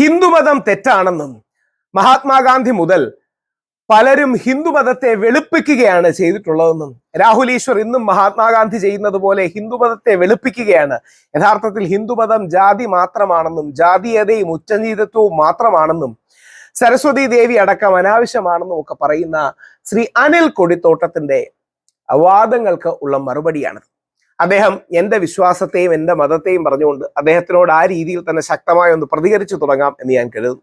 ഹിന്ദുമതം തെറ്റാണെന്നും മഹാത്മാഗാന്ധി മുതൽ പലരും ഹിന്ദുമതത്തെ വെളുപ്പിക്കുകയാണ് ചെയ്തിട്ടുള്ളതെന്നും രാഹുൽ ഈശ്വർ ഇന്നും മഹാത്മാഗാന്ധി ചെയ്യുന്നത് പോലെ ഹിന്ദുമതത്തെ വെളുപ്പിക്കുകയാണ്. യഥാർത്ഥത്തിൽ ഹിന്ദുമതം ജാതി മാത്രമാണെന്നും ജാതീയതയും ഉച്ചനീതത്വവും മാത്രമാണെന്നും സരസ്വതി ദേവി അടക്കം അനാവശ്യമാണെന്നും ഒക്കെ പറയുന്ന ശ്രീ അനിൽ കൊടിത്തോട്ടത്തിന്റെ വാദങ്ങൾക്ക് ഉള്ള മറുപടിയാണ് അദ്ദേഹം എന്റെ വിശ്വാസത്തെയും എന്റെ മതത്തെയും പറഞ്ഞുകൊണ്ട് അദ്ദേഹത്തിനോട് ആ രീതിയിൽ തന്നെ ശക്തമായി ഒന്ന് പ്രതികരിച്ചു തുടങ്ങാം എന്ന് ഞാൻ കരുതുന്നു.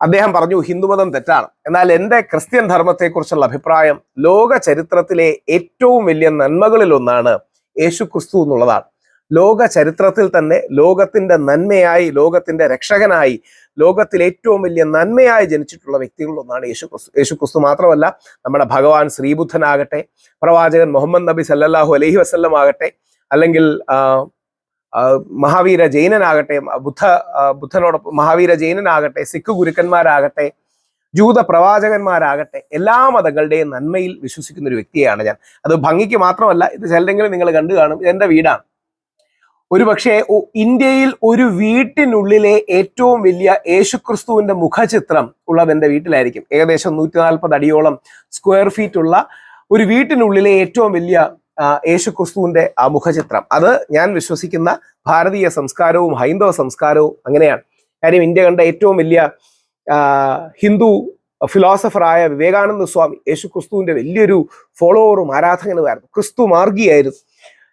അദ്ദേഹം പറഞ്ഞു ഹിന്ദുമതം തെറ്റാണ്. എന്നാൽ എന്റെ ക്രിസ്ത്യൻ ധർമ്മത്തെക്കുറിച്ചുള്ള അഭിപ്രായം ലോക ചരിത്രത്തിലെ ഏറ്റവും വലിയ നന്മകളിൽ ഒന്നാണ് യേശു ക്രിസ്തു എന്നുള്ളതാണ്. ലോക ചരിത്രത്തിൽ തന്നെ ലോകത്തിന്റെ നന്മയായി ലോകത്തിന്റെ രക്ഷകനായി ലോകത്തിൽ ഏറ്റവും വലിയ നന്മയായി ജനിച്ചിട്ടുള്ള വ്യക്തികളിൽ ഒന്നാണ് യേശു ക്രിസ്തു യേശു ക്രിസ്തു മാത്രമല്ല നമ്മുടെ ഭഗവാൻ ശ്രീബുദ്ധനാകട്ടെ പ്രവാചകൻ മുഹമ്മദ് നബി സല്ലാഹു അലഹി വസല്ലം ആകട്ടെ അല്ലെങ്കിൽ മഹാവീര ജൈനനാകട്ടെ ബുദ്ധ ബുദ്ധനോടൊപ്പം മഹാവീര ജൈനനാകട്ടെ സിഖ് ഗുരുക്കന്മാരാകട്ടെ ജൂത പ്രവാചകന്മാരാകട്ടെ എല്ലാ മതങ്ങളുടെയും നന്മയിൽ വിശ്വസിക്കുന്ന ഒരു വ്യക്തിയാണ് ഞാൻ. അത് ഭംഗിക്ക് മാത്രമല്ല ഇത് ചിലരെങ്കിലും നിങ്ങൾ കണ്ടു കാണും എന്റെ വീടാണ്. ഒരു പക്ഷേ ഇന്ത്യയിൽ ഒരു വീട്ടിനുള്ളിലെ ഏറ്റവും വലിയ യേശുക്രിസ്തുവിന്റെ മുഖചിത്രം ഉള്ളത് എന്റെ വീട്ടിലായിരിക്കും. ഏകദേശം നൂറ്റി നാൽപ്പത് അടിയോളം സ്ക്വയർ ഫീറ്റ് ഉള്ള ഒരു വീട്ടിനുള്ളിലെ ഏറ്റവും വലിയ ആ, യേശുക്രിസ്തുവിന്റെ ആ മുഖചിത്രം. അത് ഞാൻ വിശ്വസിക്കുന്ന ഭാരതീയ സംസ്കാരവും ഹൈന്ദവ സംസ്കാരവും അങ്ങനെയാണ്. കാര്യം ഇന്ത്യ കണ്ട ഏറ്റവും വലിയ ഹിന്ദു ഫിലോസഫറായ വിവേകാനന്ദ സ്വാമി യേശു ക്രിസ്തുവിന്റെ വലിയൊരു ഫോളോവറും ആരാധകനുമായിരുന്നു. ക്രിസ്തു മാർഗിയായിരുന്നു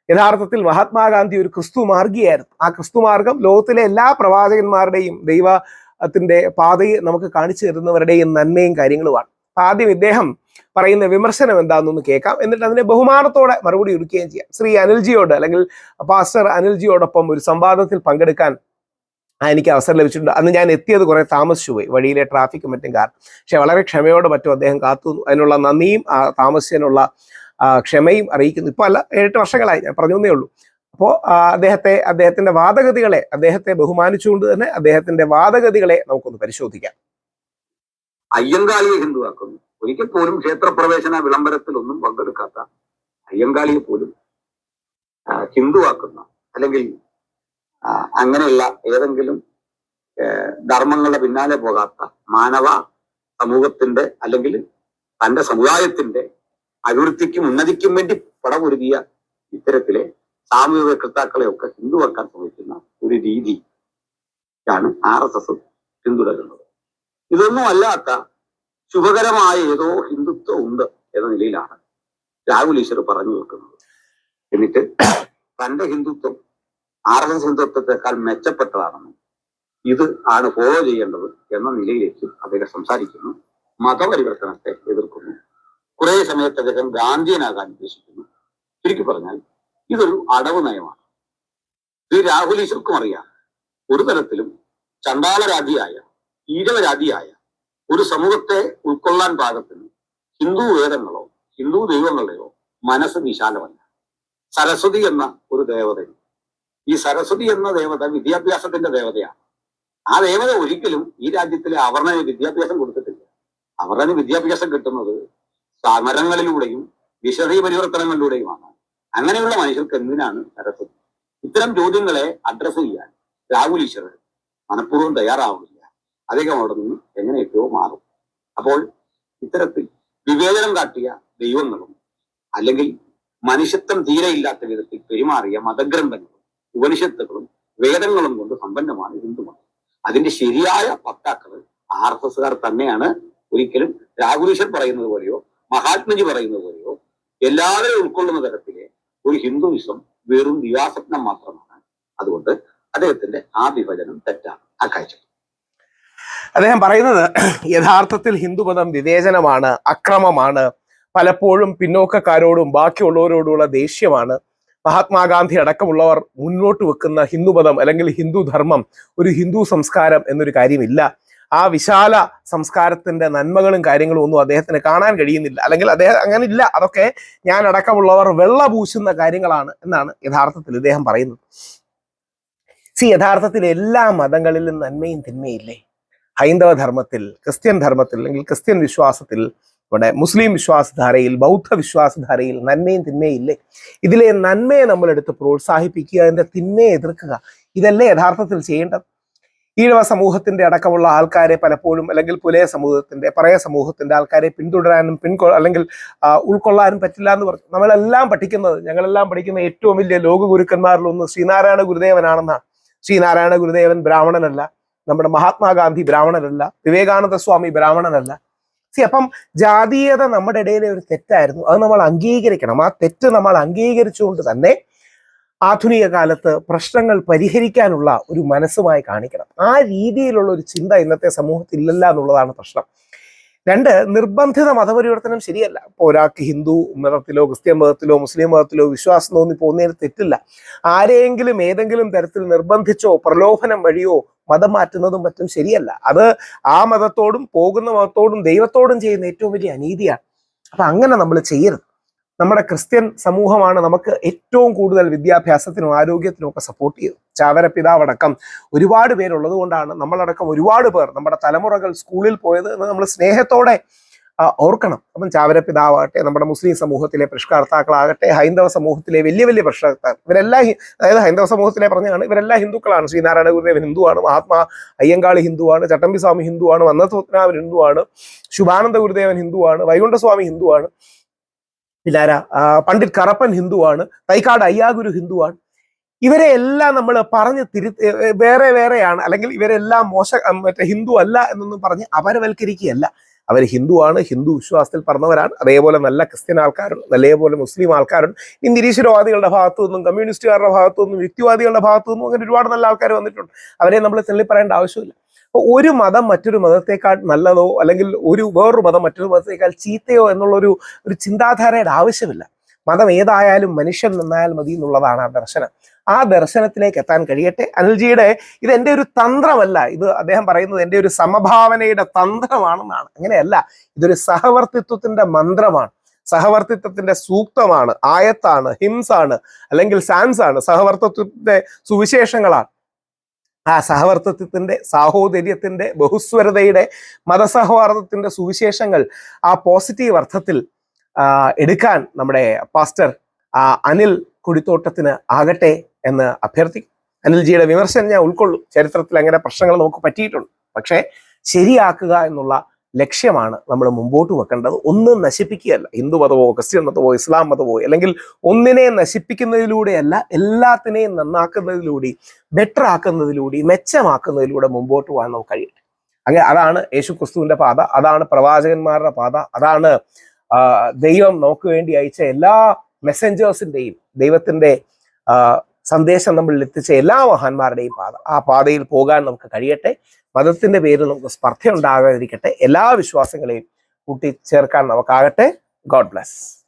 യഥാർത്ഥത്തിൽ മഹാത്മാഗാന്ധി ഒരു ക്രിസ്തു മാർഗിയായിരുന്നു ആ ക്രിസ്തു മാർഗം ലോകത്തിലെ എല്ലാ പ്രവാചകന്മാരുടെയും ദൈവത്തിന്റെ പാതയെ നമുക്ക് കാണിച്ചു തരുന്നവരുടെയും നന്മയും കാര്യങ്ങളുമാണ്. ആദ്യം ഇദ്ദേഹം പറയുന്ന വിമർശനം എന്താണെന്നൊന്ന് കേൾക്കാം. എന്നിട്ട് അതിനെ ബഹുമാനത്തോടെ മറുപടി ഒരുക്കുകയും ചെയ്യാം. ശ്രീ അനിൽജിയോട് അല്ലെങ്കിൽ പാസ്റ്റർ അനിൽജിയോടൊപ്പം ഒരു സംവാദത്തിൽ പങ്കെടുക്കാൻ എനിക്ക് അവസരം ലഭിച്ചിട്ടുണ്ട്. അന്ന് ഞാൻ എത്തിയത് കുറെ താമസിച്ചു പോയി വഴിയിലെ ട്രാഫിക്കും മറ്റും കാരണം പക്ഷെ വളരെ ക്ഷമയോടെ മറ്റും അദ്ദേഹം കാത്തു അതിനുള്ള നന്ദിയും ആ താമസിച്ചതിനുള്ള ക്ഷമയും അറിയിക്കുന്നു. ഇപ്പൊ അല്ല ഏഴെട്ട് വർഷങ്ങളായി. ഞാൻ പറഞ്ഞു ഉള്ളൂ. അപ്പോൾ അദ്ദേഹത്തെ അദ്ദേഹത്തിന്റെ വാദഗതികളെ അദ്ദേഹത്തെ ബഹുമാനിച്ചുകൊണ്ട് തന്നെ അദ്ദേഹത്തിന്റെ വാദഗതികളെ നമുക്കൊന്ന് പരിശോധിക്കാം. അയ്യങ്കാളിയെ ഹിന്ദുവാക്കുന്നു. ഒരിക്കൽ പോലും ക്ഷേത്രപ്രവേശന വിളംബരത്തിലൊന്നും പങ്കെടുക്കാത്ത അയ്യങ്കാളിയെ പോലും ഹിന്ദുവാക്കുന്ന അല്ലെങ്കിൽ അങ്ങനെയുള്ള ഏതെങ്കിലും ധർമ്മങ്ങളുടെ പിന്നാലെ പോകാത്ത മാനവ സമൂഹത്തിന്റെ അല്ലെങ്കിൽ തന്റെ സമുദായത്തിന്റെ അഭിവൃദ്ധിക്കും ഉന്നതിക്കും വേണ്ടി പടപൊരുതിയ ഇത്തരത്തിലെ സാമൂഹിക കർത്താക്കളെയൊക്കെ ഹിന്ദുവാക്കാൻ ശ്രമിക്കുന്ന ഒരു രീതിയാണ് ആർ എസ് എസ് പിന്തുടരുന്നത് ഇതൊന്നും അല്ലാത്ത ശുഭകരമായ ഏതോ ഹിന്ദുത്വം ഉണ്ട് എന്ന നിലയിലാണ് രാഹുൽ ഈശ്വർ പറഞ്ഞു വെക്കുന്നത്. എന്നിട്ട് തന്റെ ഹിന്ദുത്വം ആർ എസ് എസ് ഹിന്ദുത്വത്തെക്കാൾ മെച്ചപ്പെട്ടതാണെന്നും ഇത് ആണ് ഫോളോ ചെയ്യേണ്ടത് എന്ന നിലയിലേക്ക് അദ്ദേഹം സംസാരിക്കുന്നു. മതപരിവർത്തനത്തെ എതിർക്കുന്നു. കുറെ സമയത്ത് അദ്ദേഹം ഗാന്ധിയനാകാൻ ഉദ്ദേശിക്കുന്നു. ചുരുക്കി പറഞ്ഞാൽ ഇതൊരു അടവ് നയമാണ്. ഇത് രാഹുൽ ഈശ്വർക്കും അറിയാം. ഒരു തരത്തിലും ചണ്ടാളരാധിയായ ഈഴവരാധിയായ ഒരു സമൂഹത്തെ ഉൾക്കൊള്ളാൻ പാകത്തിന് ഹിന്ദു വേദങ്ങളോ ഹിന്ദു ദൈവങ്ങളുടെയോ മനസ്സ് വിശാലമല്ല. സരസ്വതി എന്ന ഒരു ദേവതയുണ്ട്. ഈ സരസ്വതി എന്ന ദേവത വിദ്യാഭ്യാസത്തിന്റെ ദേവതയാണ്. ആ ദേവത ഒരിക്കലും ഈ രാജ്യത്തിലെ അവർണന് വിദ്യാഭ്യാസം കൊടുത്തിട്ടില്ല. അവർണന് വിദ്യാഭ്യാസം കിട്ടുന്നത് സമരങ്ങളിലൂടെയും വിശദീ പരിവർത്തനങ്ങളിലൂടെയുമാണ്. അങ്ങനെയുള്ള മനുഷ്യർക്ക് എന്തിനാണ് സരസ്വതി? ഇത്തരം ചോദ്യങ്ങളെ അഡ്രസ് ചെയ്യാൻ രാഹുൽ ഈശ്വർ മനഃപൂർവം തയ്യാറാവുന്നില്ല. അദ്ദേഹം അവിടെ നിന്ന് എങ്ങനെയൊക്കെയോ മാറും. അപ്പോൾ ഇത്തരത്തിൽ വിവേചനം കാട്ടിയ ദൈവങ്ങളും അല്ലെങ്കിൽ മനുഷ്യത്വം തീരെ ഇല്ലാത്ത വിധത്തിൽ പെരുമാറിയ മതഗ്രന്ഥങ്ങളും ഉപനിഷത്തുകളും വേദങ്ങളും കൊണ്ട് സമ്പന്നമാണ് ഹിന്ദുമതം. അതിന്റെ ശരിയായ വക്താക്കൾ ആർ എസ് എസ്കാർ തന്നെയാണ് ഒരിക്കലും രാഹുലീശ്വർ പറയുന്നത് പോലെയോ മഹാത്മജി പറയുന്നത് പോലെയോ എല്ലാവരെയും ഉൾക്കൊള്ളുന്ന തരത്തിലെ ഒരു ഹിന്ദുവിസം വെറും ദിവാസ്വപ്നം മാത്രമാണ്. അതുകൊണ്ട് അദ്ദേഹത്തിന്റെ ആ വിഭജനം തെറ്റാണ്. ആ കാഴ്ച അദ്ദേഹം പറയുന്നത് യഥാർത്ഥത്തിൽ ഹിന്ദുമതം വിവേചനമാണ് അക്രമമാണ് പലപ്പോഴും പിന്നോക്കക്കാരോടും ബാക്കിയുള്ളവരോടുള്ള ദേഷ്യമാണ്. മഹാത്മാഗാന്ധി അടക്കമുള്ളവർ മുന്നോട്ട് വെക്കുന്ന ഹിന്ദുമതം അല്ലെങ്കിൽ ഹിന്ദു ധർമ്മം ഒരു ഹിന്ദു സംസ്കാരം എന്നൊരു കാര്യമില്ല. ആ വിശാല സംസ്കാരത്തിന്റെ നന്മകളും കാര്യങ്ങളും ഒന്നും അദ്ദേഹത്തിന് കാണാൻ കഴിയുന്നില്ല. അല്ലെങ്കിൽ അദ്ദേഹം അങ്ങനെ ഇല്ല അതൊക്കെ ഞാൻ അടക്കമുള്ളവർ വെള്ള പൂശുന്ന കാര്യങ്ങളാണ് എന്നാണ് യഥാർത്ഥത്തിൽ ഇദ്ദേഹം പറയുന്നത്. സി യഥാർത്ഥത്തിൽ എല്ലാ മതങ്ങളിലും നന്മയും തിന്മയില്ലേ ഹൈന്ദവ ധർമ്മത്തിൽ ക്രിസ്ത്യൻ ധർമ്മത്തിൽ അല്ലെങ്കിൽ ക്രിസ്ത്യൻ വിശ്വാസത്തിൽ ഇവിടെ മുസ്ലിം വിശ്വാസധാരയിൽ ബൗദ്ധ വിശ്വാസധാരയിൽ നന്മയും തിന്മയും ഇല്ലേ? ഇതിലെ നന്മയെ നമ്മൾ എടുത്ത് പ്രോത്സാഹിപ്പിക്കുക അതിന്റെ തിന്മയെ എതിർക്കുക ഇതല്ലേ യഥാർത്ഥത്തിൽ ചെയ്യേണ്ടത്? ഈഴവ സമൂഹത്തിന്റെ അടക്കമുള്ള ആൾക്കാരെ പലപ്പോഴും അല്ലെങ്കിൽ പുലയ സമൂഹത്തിന്റെ പറയ സമൂഹത്തിന്റെ ആൾക്കാരെ പിന്തുടരാനും പിൻകൊ അല്ലെങ്കിൽ ഉൾക്കൊള്ളാനും പറ്റില്ല എന്ന് പറഞ്ഞു. നമ്മളെല്ലാം പഠിക്കുന്നത് ഞങ്ങളെല്ലാം പഠിക്കുന്ന ഏറ്റവും വലിയ ലോക ഗുരുക്കന്മാരിലൊന്ന് ശ്രീനാരായണ ഗുരുദേവനാണെന്നാണ്. ശ്രീനാരായണ ഗുരുദേവൻ ബ്രാഹ്മണനല്ല. നമ്മുടെ മഹാത്മാഗാന്ധി ബ്രാഹ്മണനല്ല വിവേകാനന്ദ സ്വാമി ബ്രാഹ്മണനല്ല. സി അപ്പം ജാതീയത നമ്മുടെ ഇടയിലെ ഒരു തെറ്റായിരുന്നു. അത് നമ്മൾ അംഗീകരിക്കണം. ആ തെറ്റ് നമ്മൾ അംഗീകരിച്ചുകൊണ്ട് തന്നെ ആധുനിക കാലത്ത് പ്രശ്നങ്ങൾ പരിഹരിക്കാനുള്ള ഒരു മനസ്സുമായി കാണിക്കണം. ആ രീതിയിലുള്ള ഒരു ചിന്ത ഇന്നത്തെ സമൂഹത്തിൽ ഇല്ലല്ല എന്നുള്ളതാണ് പ്രശ്നം. രണ്ട് നിർബന്ധിത മതപരിവർത്തനം ശരിയല്ല. ഇപ്പോൾ ഒരാൾക്ക് ഹിന്ദു മതത്തിലോ ക്രിസ്ത്യൻ മതത്തിലോ മുസ്ലിം മതത്തിലോ വിശ്വാസം തോന്നി പോകുന്നതിന് തെറ്റില്ല. ആരെയെങ്കിലും ഏതെങ്കിലും തരത്തിൽ നിർബന്ധിച്ചോ പ്രലോഭനം വഴിയോ മതം മാറ്റുന്നതും മറ്റും ശരിയല്ല. അത് ആ മതത്തോടും പോകുന്ന മതത്തോടും ദൈവത്തോടും ചെയ്യുന്ന ഏറ്റവും വലിയ അനീതിയാണ്. അപ്പൊ അങ്ങനെ നമ്മൾ ചെയ്യരുത്. നമ്മുടെ ക്രിസ്ത്യൻ സമൂഹമാണ് നമുക്ക് ഏറ്റവും കൂടുതൽ വിദ്യാഭ്യാസത്തിനും ആരോഗ്യത്തിനും ഒക്കെ സപ്പോർട്ട് ചെയ്തത് ചാവര പിതാവടക്കം ഒരുപാട് പേരുള്ളത് കൊണ്ടാണ് നമ്മളടക്കം ഒരുപാട് പേർ നമ്മുടെ തലമുറകൾ സ്കൂളിൽ പോയത് എന്ന് നമ്മൾ സ്നേഹത്തോടെ ഓർക്കണം. അപ്പം ചാവര പിതാവാകട്ടെ നമ്മുടെ മുസ്ലിം സമൂഹത്തിലെ പരിഷ്കർത്താക്കളാകട്ടെ ഹൈന്ദവ സമൂഹത്തിലെ വലിയ വലിയ പരിഷ്കർത്താക്കൾ. ഇവരെല്ലാം അതായത് ഹൈന്ദവ സമൂഹത്തിലെ പറഞ്ഞാണ് ഇവരെല്ലാം ഹിന്ദുക്കളാണ്. ശ്രീനാരായണ ഗുരുദേവൻ ഹിന്ദുവാണ് മഹാത്മാ അയ്യങ്കാളി ഹിന്ദുവാണ് ചട്ടമ്പി സ്വാമി ഹിന്ദുവാണ് വന്നത്വനാവൻ ഹിന്ദുവാണ് ശുഭാനന്ദ ഗുരുദേവൻ ഹിന്ദുവാണ് വൈകുണ്ഠസ്വാമി ഹിന്ദുവാണ് പിന്നാര പണ്ഡിറ്റ് കറപ്പൻ ഹിന്ദുവാണ് തൈക്കാട് അയ്യാഗുരു ഹിന്ദുവാണ്. ഇവരെ എല്ലാം നമ്മൾ പറഞ്ഞ് തിരു വേറെ വേറെയാണ്. അല്ലെങ്കിൽ ഇവരെല്ലാം മോശ മറ്റേ ഹിന്ദു അല്ല എന്നൊന്നും പറഞ്ഞ് അപരവൽക്കരിക്കുകയല്ല. അവർ ഹിന്ദുവാണ് ഹിന്ദു വിശ്വാസത്തിൽ പറഞ്ഞവരാണ് അതേപോലെ നല്ല ക്രിസ്ത്യൻ ആൾക്കാരുണ്ട് അതേപോലെ മുസ്ലിം ആൾക്കാരുണ്ട്. ഈ നിരീശ്വരവാദികളുടെ ഭാഗത്തു നിന്നും കമ്മ്യൂണിസ്റ്റുകാരുടെ ഭാഗത്തു നിന്നും യുക്തിവാദികളുടെ ഭാഗത്തു നിന്നും അങ്ങനെ ഒരുപാട് നല്ല ആൾക്കാർ വന്നിട്ടുണ്ട്. അവരെ നമ്മൾ തള്ളി പറയേണ്ട ആവശ്യമില്ല. അപ്പോൾ ഒരു മതം മറ്റൊരു മതത്തെക്കാൾ നല്ലതോ അല്ലെങ്കിൽ ഒരു വേറൊരു മതം മറ്റൊരു മതത്തെക്കാൾ ചീത്തയോ എന്നുള്ളൊരു ഒരു ചിന്താധാരയുടെ ആവശ്യമില്ല. മതം ഏതായാലും മനുഷ്യൻ നന്നായാൽ മതി എന്നുള്ളതാണ് ആ ദർശനം. ആ ദർശനത്തിലേക്ക് എത്താൻ കഴിയട്ടെ. അനിൽജിയുടെ ഇത് എന്റെ ഒരു തന്ത്രമല്ല. ഇത് അദ്ദേഹം പറയുന്നത് എന്റെ ഒരു സമഭാവനയുടെ തന്ത്രമാണെന്നാണ്. അങ്ങനെയല്ല. ഇതൊരു സഹവർത്തിത്വത്തിന്റെ മന്ത്രമാണ്. സഹവർത്തിത്വത്തിന്റെ സൂക്തമാണ്. ആയത്താണ് ഹിംസാണ് അല്ലെങ്കിൽ സാൻസ് ആണ് സഹവർത്തിത്വത്തിന്റെ സുവിശേഷങ്ങളാണ്. ആ സഹവർത്തിത്വത്തിന്റെ സാഹോദര്യത്തിന്റെ ബഹുസ്വരതയുടെ മതസൗഹാർദ്ദത്തിന്റെ സുവിശേഷങ്ങൾ ആ പോസിറ്റീവ് അർത്ഥത്തിൽ എടുക്കാൻ നമ്മുടെ പാസ്റ്റർ അനിൽ കുടിത്തോട്ടത്തിന് ആകട്ടെ. എന്ന് അഭ്യർത്ഥിക്കും അനിൽജിയുടെ വിമർശനം ഞാൻ ഉൾക്കൊള്ളും. ചരിത്രത്തിൽ അങ്ങനെ പ്രശ്നങ്ങൾ നമുക്ക് പറ്റിയിട്ടുണ്ട്. പക്ഷേ ശരിയാക്കുക എന്നുള്ള ലക്ഷ്യമാണ് നമ്മൾ മുമ്പോട്ട് വെക്കേണ്ടത്. ഒന്നും നശിപ്പിക്കുകയല്ല. ഹിന്ദു മതമോ ക്രിസ്ത്യൻ മതമോ ഇസ്ലാം മതമോ അല്ലെങ്കിൽ ഒന്നിനെ നശിപ്പിക്കുന്നതിലൂടെയല്ല എല്ലാത്തിനെയും നന്നാക്കുന്നതിലൂടെ ബെറ്റർ ആക്കുന്നതിലൂടെ മെച്ചമാക്കുന്നതിലൂടെ മുമ്പോട്ട് പോകാൻ നമുക്ക് കഴിയട്ടെ. അങ്ങനെ അതാണ് യേശു ക്രിസ്തുവിന്റെ പാത. അതാണ് പ്രവാചകന്മാരുടെ പാത. അതാണ് ദൈവം നമുക്ക് വേണ്ടി അയച്ച എല്ലാ മെസ്സഞ്ചേഴ്സിന്റെയും ദൈവത്തിന്റെ ആ, സന്ദേശം നമ്മളിൽ എത്തിച്ച എല്ലാ മഹാന്മാരുടെയും പാത. ആ പാതയിൽ പോകാൻ നമുക്ക് കഴിയട്ടെ. മതത്തിന്റെ പേരിൽ നമുക്ക് സ്പർദ്ധ ഉണ്ടാകാതിരിക്കട്ടെ എല്ലാ വിശ്വാസങ്ങളെയും കൂട്ടിച്ചേർക്കാൻ നമുക്കാകട്ടെ. God bless